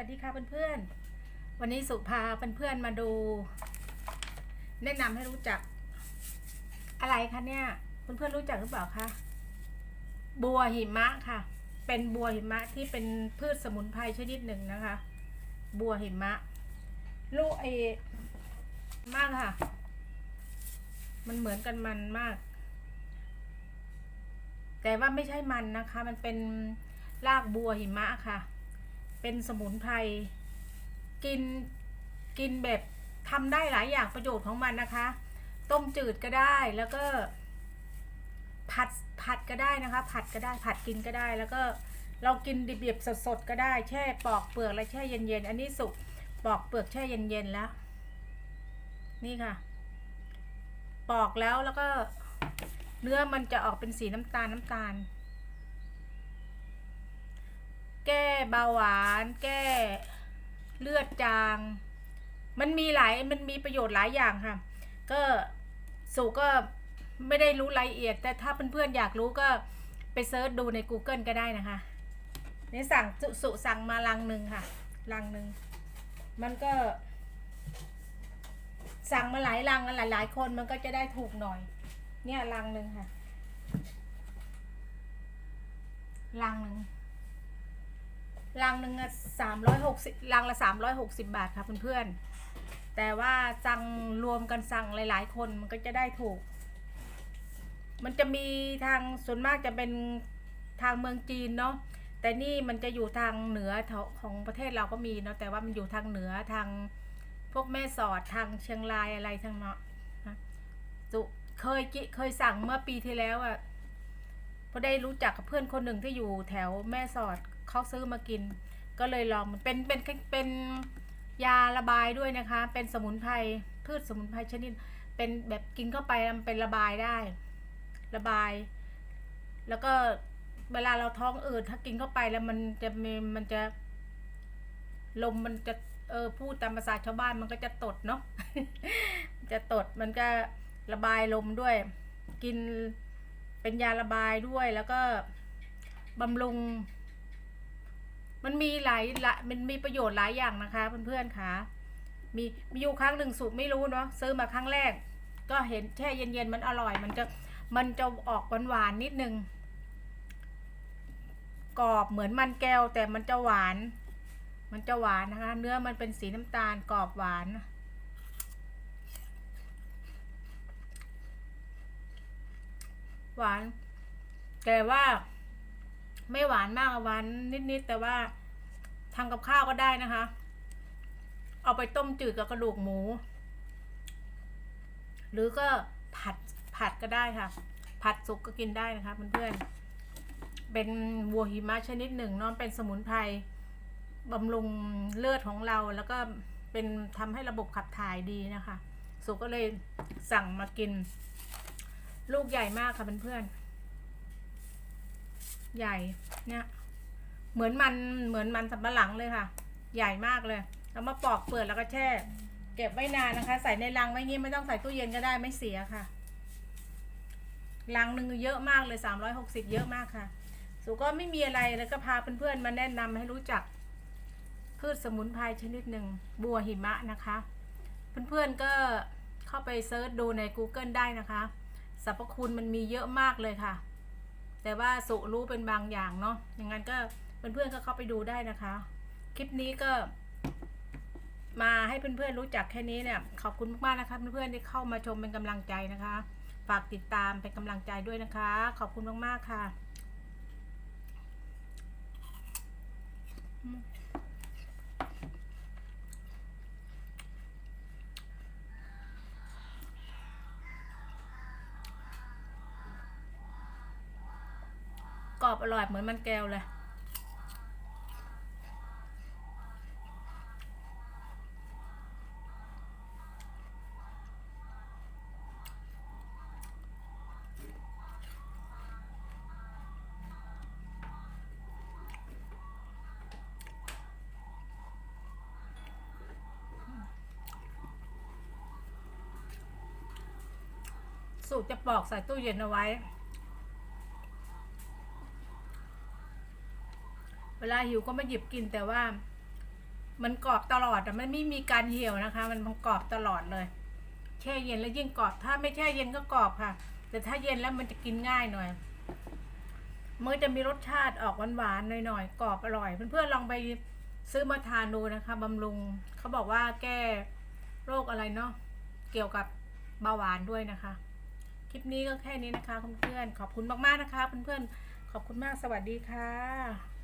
วัสดีค่ะเพื่อนๆ วันนี้สุพาเพื่อนๆมาดู แนะนำให้รู้จัก อะไรคะเนี่ยเพื่อนๆรู้จักหรือเปล่าคะบัวหิมะค่ะ เป็นบัวหิมะที่เป็นพืชสมุนไพรชนิดหนึ่งนะคะ บัวหิมะ ลูกไอมากค่ะ มันเหมือนกันมันมาก แต่ว่าไม่ใช่มันนะคะ มันเป็นรากบัวหิมะค่ะ เป็นสมุนไพรกินกินแบบทำได้หลายอย่างประโยชน์ของมันนะคะ ต้มจืดก็ได้แล้วก็ ผัดผัดก็ได้นะคะ ผัดก็ได้ผัดกินก็ได้ แล้วก็เรากินดิบๆสดๆก็ได้แช่ปอกเปลือกแล้วแช่เย็นๆอันนี้สุกปอกเปลือกแช่เย็นๆแล้ว นี่ค่ะ ปอกแล้วแล้วก็เนื้อมันจะออกเป็นสีน้ำตาลน้ำตาล แก้เบาหวาน แก้เลือดจาง มันมีหลายมันมีประโยชน์หลายอย่างค่ะ ก็สุก็ไม่ได้รู้รายละเอียด แต่ถ้าเพื่อนๆอยากรู้ก็ไปเซิร์ชดูใน Google ก็ได้นะคะ นี่สั่งสุสุสั่งมาลังหนึ่งค่ะ ลังหนึ่ง มันก็ สั่งมาหลายลังหลายหลายคนมันก็จะได้ถูกหน่อย เนี่ยลังหนึ่งค่ะ ลังหนึ่ง ลังหนึ่งสามร้อยหกสิบลังละสามร้อยหกสิบาทค่ะเพื่อนๆ แต่ว่าสั่งรวมกันสั่งหลาย ๆ คนมันก็จะได้ถูก มันจะมีทางส่วนมากจะเป็นทางเมืองจีนเนาะ แต่นี่มันจะอยู่ทางเหนือของประเทศเราก็มีเนาะ แต่ว่ามันอยู่ทางเหนือทางพวกแม่สอดทางเชียงรายอะไรทางเนาะนะสุเคยกิเคยสั่งเมื่อปีที่แล้วอะ่ะพอได้รู้จักกับเพื่อนคนหนึ่งที่อยู่แถวแม่สอด เขาซื้อมากิน ก็เลยลองมันเป็นเป็นเป็นยาระบายด้วยนะคะ เป็นสมุนไพรพืชสมุนไพรชนิด เป็นแบบกินเข้าไปมันเป็นระบายได้ ระบาย แล้วก็เวลาเราท้องอืดถ้ากินเข้าไปแล้วมันจะมีมันจะ ลมมันจะเออพูดตามภาษาชาวบ้านมันก็จะตดเนาะจะตดมันก็ระบายลมด้วย กินเป็นยาระบายด้วยแล้วก็บำรุง มันมีหลายละมันมีประโยชน์หลายอย่างนะคะเพื่อนๆค่ะมีมีอยู่ครั้งหนึ่งสูตรไม่รู้เนาะซื้อมาครั้งแรก ก็เห็นแช่เย็นๆมันอร่อย มันจะมันจะออกหวานๆนิดนึงกรอบเหมือนมันแก้วแต่มันจะหวาน มันจะหวานนะคะ เนื้อมันเป็นสีน้ำตาลกรอบหวานหวาน แต่ว่า ไม่หวานมากหวานนิดๆแต่ว่าทำกับข้าวก็ได้นะคะ เอาไปต้มจืดกับกระดูกหมู หรือก็ผัดผัดก็ได้ค่ะ ผัดสุกก็กินได้นะคะเพื่อนๆเป็นวัวหิมะชนิดหนึ่งเนาะเป็นสมุนไพรบำรุงเลือดของเราแล้วก็เป็นทำให้ระบบขับถ่ายดีนะคะ สุกก็เลยสั่งมากิน ลูกใหญ่มากค่ะเพื่อนๆ ใหญ่เนี่ยเหมือนมันเหมือนมันสับปะหลังเลยค่ะ ใหญ่มากเลยแล้วมาปอกเปลือกแล้วก็แช่ เก็บไว้นานนะคะ ใส่ในลังไว้งี้ไม่ต้องใส่ตู้เย็นก็ได้ไม่เสียค่ะลังหนึ่งเยอะมากเลยสามร้อยหกสิบเยอะมากค่ะ สุก็ไม่มีอะไรแล้วก็พาเพื่อนๆมาแนะนำให้รู้จัก พืชสมุนไพรชนิดหนึ่งบัวหิมะนะคะ เพื่อนๆก็เข้าไปเซิร์ชดูใน Google ได้นะคะสรรพคุณมันมีเยอะมากเลยค่ะ แต่ว่าสุรู้เป็นบางอย่างเนาะอย่างนั้นก็เพื่อนๆก็เข้าไปดูได้นะคะ คลิปนี้ก็มาให้เพื่อนๆรู้จักแค่นี้เนี่ย ขอบคุณมากๆนะคะเพื่อนๆที่เข้ามาชมเป็นกำลังใจนะคะ ฝากติดตามเป็นกำลังใจด้วยนะคะ ขอบคุณมากๆค่ะ รอบอร่อยเหมือนมันแก้วเลยสูตรจะปอกใส่ตู้เย็นเอาไว้ วลาหิวก็ม่หยิบกินแต่ว่า มันกรอบตลอดแต่มันไม่มีการเหี่ยวนะคะ มันมันกรอบตลอดเลย แช่เย็นแล้วยิ่งกรอบ ถ้าไม่แช่เย็นก็กรอบค่ะ แต่ถ้าเย็นแล้วมันจะกินง่ายหน่อยมันจะมีรสชาติออกหวานๆหน่อยๆกรอบอร่อย เพื่อนๆลองไปซื้อมาทานดูนะคะบำรุงเขาบอกว่าแก้โรคอะไรเนาะเกี่ยวกับเบาหวานด้วยนะคะ คลิปนี้ก็แค่นี้นะคะเพื่อนๆขอบคุณมากๆนะคะเพื่อนๆขอบคุณมากสวัสดีค่ะ